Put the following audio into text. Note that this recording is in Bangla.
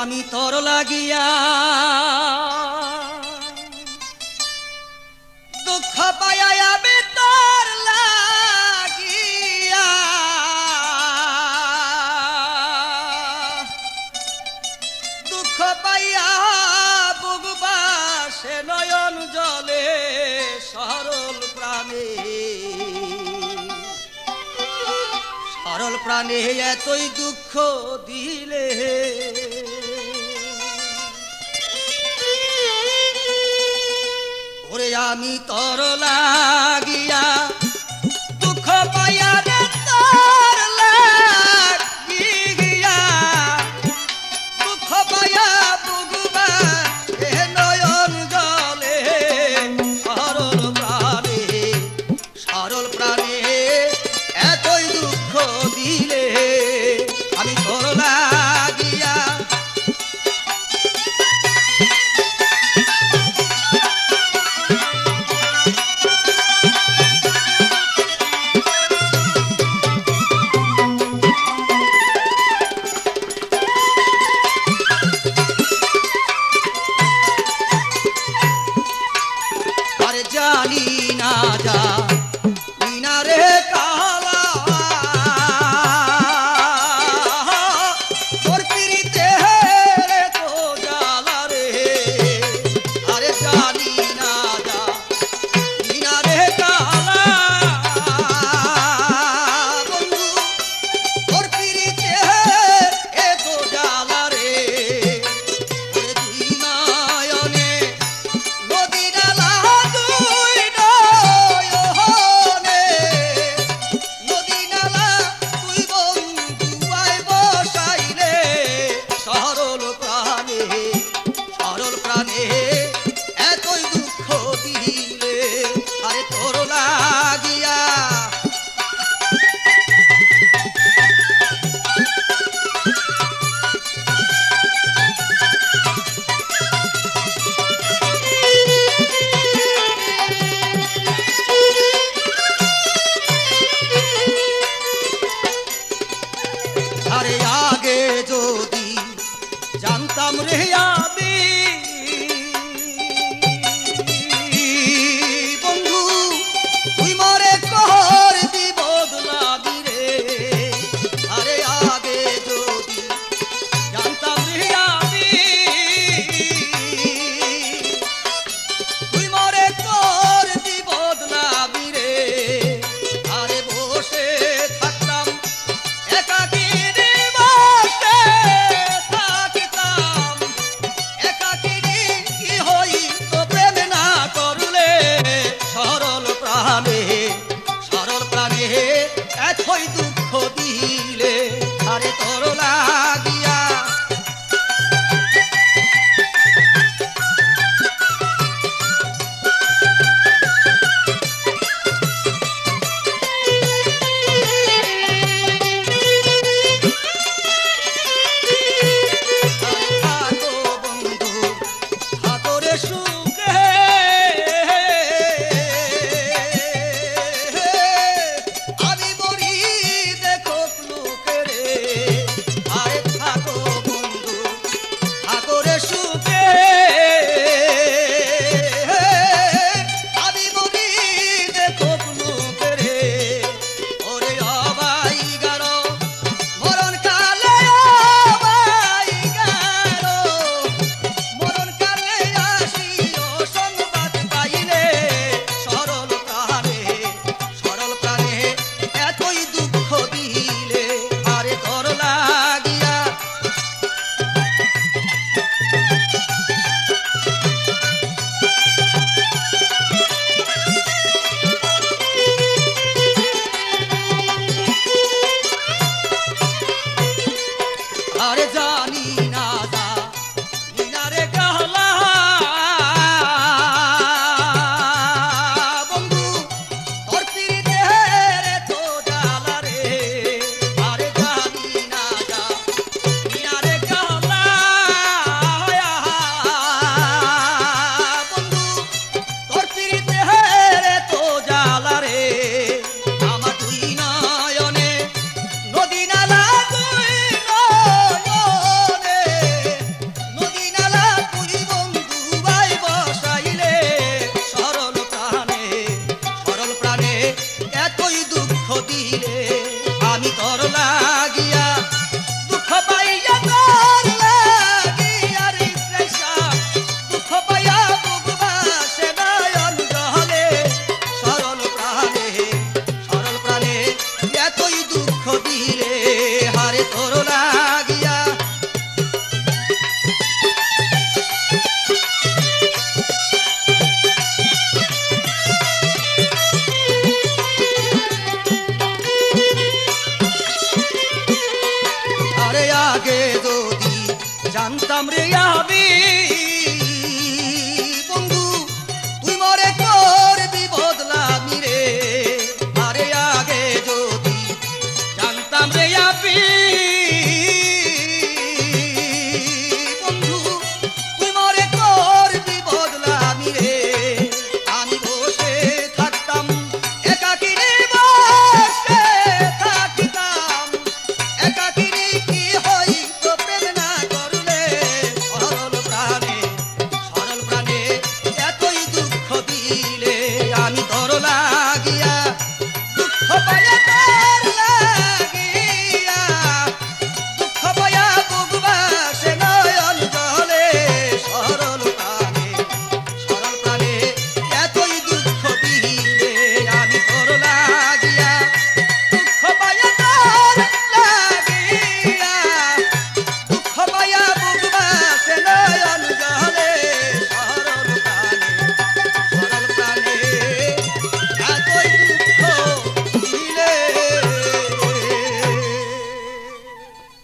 আমি তোর লাগিয়া দুঃখ পাইয়া আমি তোর লাগিয়া। দুঃখ পাইয়া বুগবা সে নয়ন জলে সরল প্রাণে। সরল প্রাণে এতই দুঃখ দিলে। আমি তর লাগিয়া あれじゃあ এতই